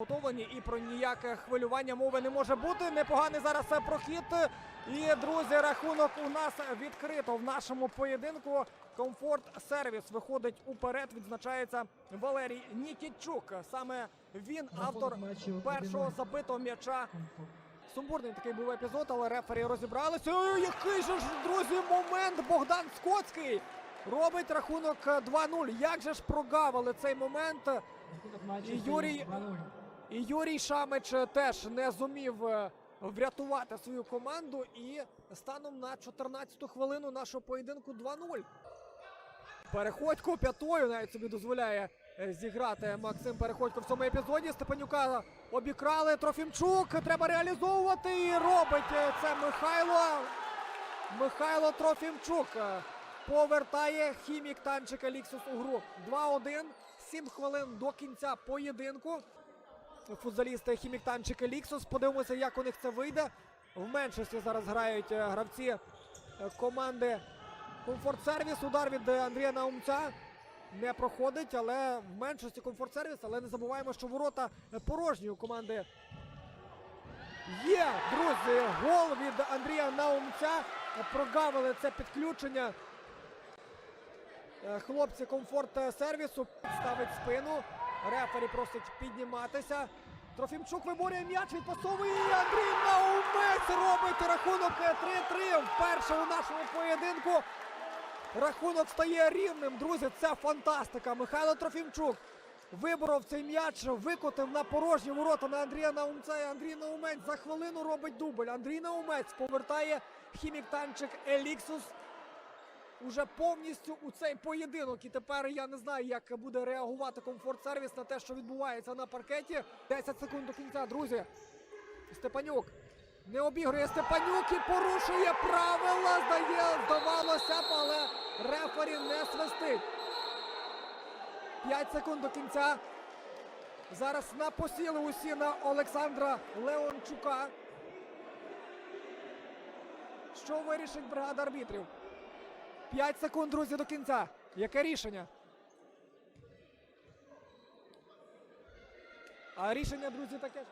Готовлені і про ніяке хвилювання мови не може бути. Непоганий зараз е, прохід. І друзі, рахунок у нас відкрито в нашому поєдинку. Комфорт сервіс виходить уперед. Відзначається Валерій Нікітчук. Саме він автор першого забитого м'яча. Сумбурний такий був епізод, але рефері розібралися. Ой, який же ж, друзі, момент Богдан Скоцький робить рахунок е, 2-0. Як же ж прогавили цей момент? І Юрій, і Юрій Шамич е, теж не зумів е, врятувати свою команду. І станом на 14-ту хвилину нашого поєдинку 2-0. Переходько п'ятою навіть собі дозволяє е, зіграти Максим Переходько в цьому епізоді. Степанюка обікрали. Трофімчук треба реалізовувати. І робить це Михайло. Михайло Трофімчук повертає хімік танчика Ліксус у гру. 2-1. 7 хвилин до кінця поєдинку. Футболісти хімік танчика Ліксус. Подивимося, як у них це вийде. В меншості зараз грають е, гравці е, команди Комфорт Сервіс. Удар від е, Андрія Наумця не проходить, але в меншості комфорт сервіс. Але не забуваємо, що ворота порожні у команди. Є, друзі, гол від Андрія Наумця. Прогавили це підключення. Хлопці комфорт сервісу ставить спину. Рефері просить підніматися. Трофімчук виборює м'яч, відпасовує і Андрій Наумець робить рахунок е, 3-3 вперше у нашому поєдинку. Рахунок стає рівним, друзі. Це фантастика. Михайло Трофімчук виборов цей м'яч, викотив на порожні ворота на Андрія Наумця. І Андрій Наумець за хвилину робить дубль. Андрій Наумець повертає хімік танчик Еліксус уже повністю у цей поєдинок. І тепер я не знаю, як буде реагувати комфорт сервіс на те, що відбувається на паркеті. 10 секунд до кінця, друзі. Степанюк не обігрує Степанюк і порушує правила. Здає, здавалося б, але рефері не свистить. 5 секунд до кінця. Зараз напосіли усі на Олександра Леончука. Що вирішить бригада арбітрів? 5 секунд, друзі, до кінця. Яке рішення? А рішення, друзі, таке. ж.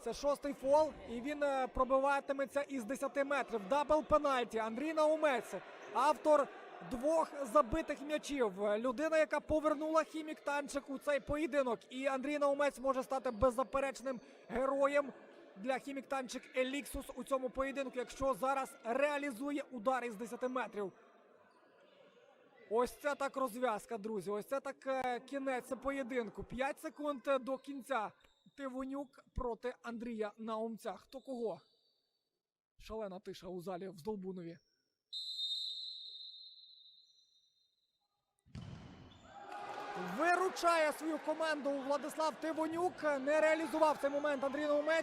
Це шостий фол, і він е, пробиватиметься із 10 метрів. Дабл пенальті. Андрій Наумець, автор двох забитих м'ячів. Людина, яка повернула хімік танчик у цей поєдинок. І Андрій Наумець може стати беззаперечним героєм для хімік танчик Еліксус у цьому поєдинку, якщо зараз реалізує удар із 10 метрів. Ось це так розв'язка, друзі. Ось це так е, кінець поєдинку. 5 секунд до кінця. Тивонюк проти Андрія Наумця. Хто кого? Шалена тиша у залі в Здолбунові. Виручає свою команду Владислав Тивонюк. Не реалізував цей момент Андрій Наумець.